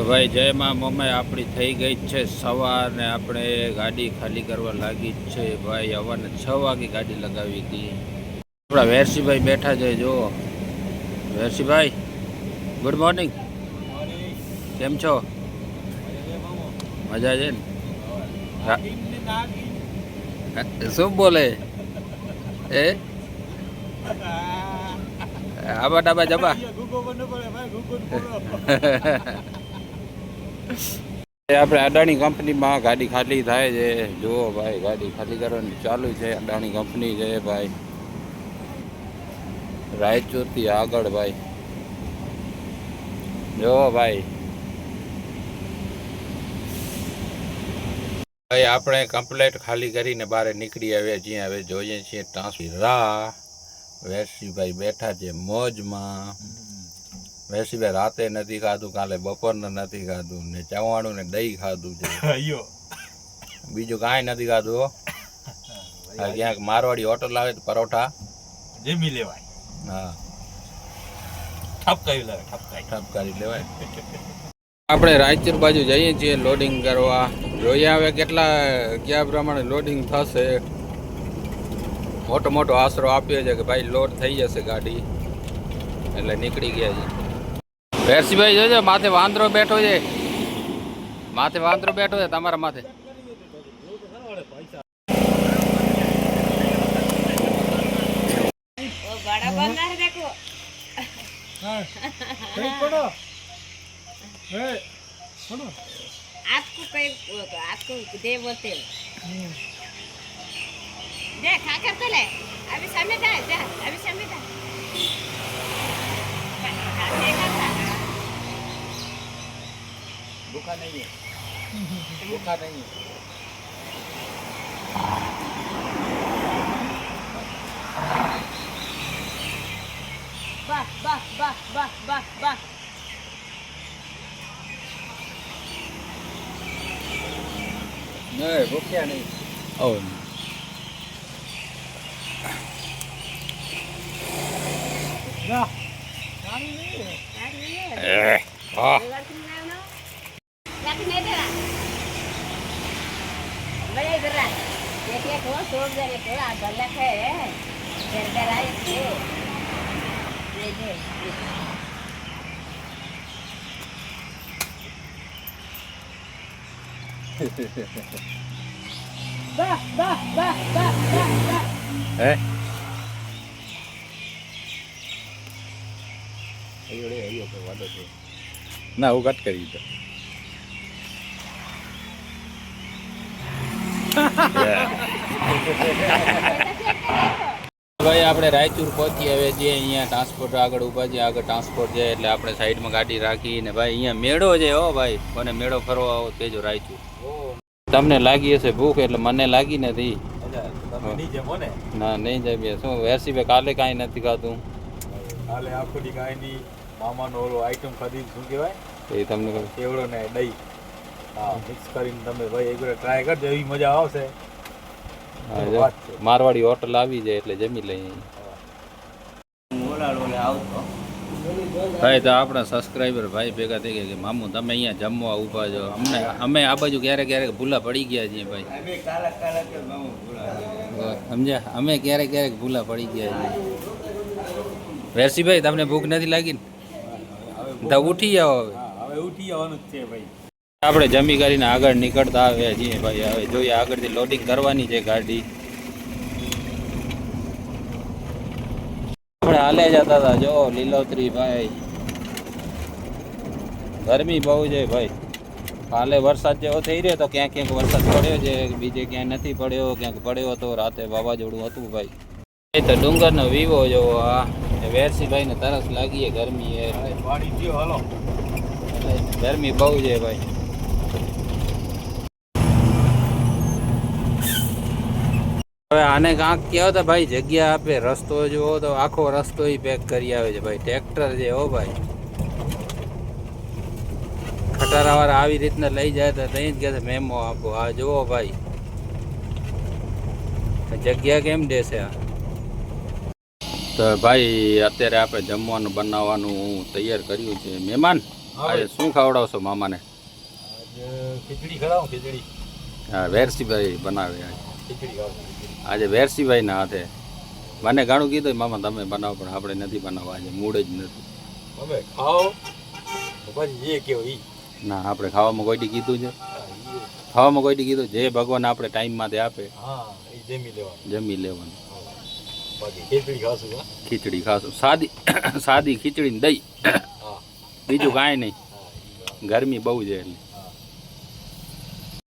તો ભાઈ જય માં મમ્મી આપણી થઈ ગઈ જ છે સવાર ને આપણે ગાડી ખાલી કરવા લાગી છે. ભાઈ હવાને છ વાગે ગાડી લગાવી હતી. આપણા વેરસીભાઈ બેઠા છે જો વેરસીભાઈ ગુડ મોર્નિંગ કેમ છો? મજા છે ને? શું બોલે? એ આબા ડાબા જબા? આપણે અડાણી કંપનીમાં ગાડી ખાલી થાય છે. જુઓ ભાઈ, ગાડી ખાલી કરવાની ચાલુ છે. અડાણી કંપની છે ભાઈ. રાયચુરથી આગળ ભાઈ. જુઓ ભાઈ. ભાઈ, આપણે કમ્પ્લેટ ખાલી કરીને બહાર નીકળી આવ્યા છીએ. હવે જોઈએ છીએ ટ્રાન્સફર. રાહ. વેરસીભાઈ બેઠા છે મોજમાં. વેરસીભાઈ રાતે નથી ખાધું કાલે બપોરને નથી ખાધું ને ચવાણું ને દહીં ખાધું છે. બીજું કાંઈ નથી ખાધું ક્યાંક મારવાડી હોટલ આવે તો પરોઠા. જમી લેવાય. હા. ઠપકાવી લેવાય ઠપકાવી ઠપ લેવાય. આપણે રાયચુર બાજુ જઈએ છીએ લોડિંગ કરવા. જોઈએ હવે કેટલા કયા પ્રમાણે લોડિંગ થશે. મોટો મોટો આશરો આપ્યો છે કે ભાઈ લોડ થઈ જશે ગાડી. એટલે નીકળી ગયા છે વેરસીભાઈ જોજો માથે વાંદરો બેઠો છે માથે વાંદરો બેઠો છે તમારા માથે वो बड़ा बंदा है देखो आपको कई आपको दे बोलते हो दे खा कर पहले अभी समेट है जा નહીં ભૂખા નહીં બસ બસ બસ બસ બસ બસ નહીં ભૂખ્યા નહીં ઓ ના ગાડી નહીં ગાડી નહીં હા बड़े इधर रहा देखिए तो छोड़ दे रहे थोड़ा गलत है डर डर आए थे ये दे वाह वाह वाह वाह वाह वाह હે ના હું કટ કરી દીધો ભાઈ આપણે રાયચુર પહોંચી હવે જે અહીંયા ટ્રાન્સપોર્ટ આગળ ઊભા છે આગળ ટ્રાન્સપોર્ટ છે એટલે આપણે સાઈડમાં ગાડી રાખી ને ભાઈ અહીંયા મેળો છે હો ભાઈ. મને મેળો ફરવા આવો તેજો રાયચુર. તમને લાગી હશે ભૂખ એટલે મને લાગી નથી. ના? નહીં જમીએ. શું વેરસી કાલે કાંઈ નથી ખાતું કાલે આખો દી કાંઈ નહીં. મામાનો ઓલો આઈટમ ખાધી શું કહેવાય? એ તમને. કેવડો ને દહીં. હા મિક્સ કરીને તમે ભાઈ એક ટ્રાય કરજો એવી મજા આવશે. મારવાડી હોટલ આવી જાય એટલે જમી લઈએ. ભાઈ તો આપણા સબસ્ક્રાઈબર ભાઈ ભેગા થઈ ગયા કે મામુ તમે અહીંયા જમવા ઊભા છો. અમને અમે આ બાજુ ક્યારેક ક્યારેક ભૂલા પડી ગયા છીએ ભાઈ. સમજ્યા? અમે ક્યારેક ક્યારેક ભૂલા પડી ગયા છીએ. વેરસીભાઈ તમને ભૂખ નથી લાગી ને? તો ઉઠી જાઓ હવે ઉઠી જવાનું જ છે ભાઈ. આપણે જમી કરીને આગળ નીકળતા આવ્યા છીએ ભાઈ. હવે જોઈએ આગળથી લોડિંગ કરવાની છે ગાડી. આપણે હાલે જતા હતા. જો લીલોતરી ભાઈ. ગરમી બહુ છે ભાઈ. કાલે વરસાદ જેવો થઈ રહ્યો તો ક્યાંક ક્યાંક વરસાદ પડ્યો છે. બીજે ક્યાંય નથી પડ્યો. ક્યાંક પડ્યો હતો રાતે વાવાઝોડું હતું ભાઈ. એ તો ડુંગરનો વિવો જોવો આ વેરસીભાઈને તરસ લાગી ગરમી હાલો. ગરમી બહુ છે ભાઈ. હવે આને કાંક કહો તો ભાઈ જગ્યા આપે રસ્તો જુઓ તો આખો રસ્તો ઈ પેક કરી આવે છે ભાઈ. ટ્રેક્ટર છે હો ભાઈ. ખટારાવાળા આવી રીતના લઈ જાય તો ત્યાં જ કહે મેમો આપો. આ જુઓ ભાઈ. જગ્યા કેમ દેશે આ? તો ભાઈ અત્યારે આપણે જમવાનું બનાવવાનું તૈયાર કર્યું છે. મહેમાન હા આજે શું ખવડાવશો મામાને? ખીચડી ખવડાવો ખીચડી. હા વેરસીભાઈ બનાવે આજે. આજે વેરસીભાઈના હાથે. મને ઘણું કીધું મામા તમે બનાવો પણ આપણે નથી બનાવવા આજે મૂડ જ નથી. તમે ખાઓ પછી કેવો ઈ. ના આપણે ખાવામાં કોઈ કીધું છે. ખાવામાં કોઈ કીધું જે ભગવાન આપણે ટાઈમમાં તે આપે હા જમી લેવાનું. જમી લેવાનું. ખીચડી ખાશું ખીચડી ખાશું. સાદી સાદી ખીચડી ને દહીં બીજું કાંઈ નહીં. ગરમી બહુ છે એટલે.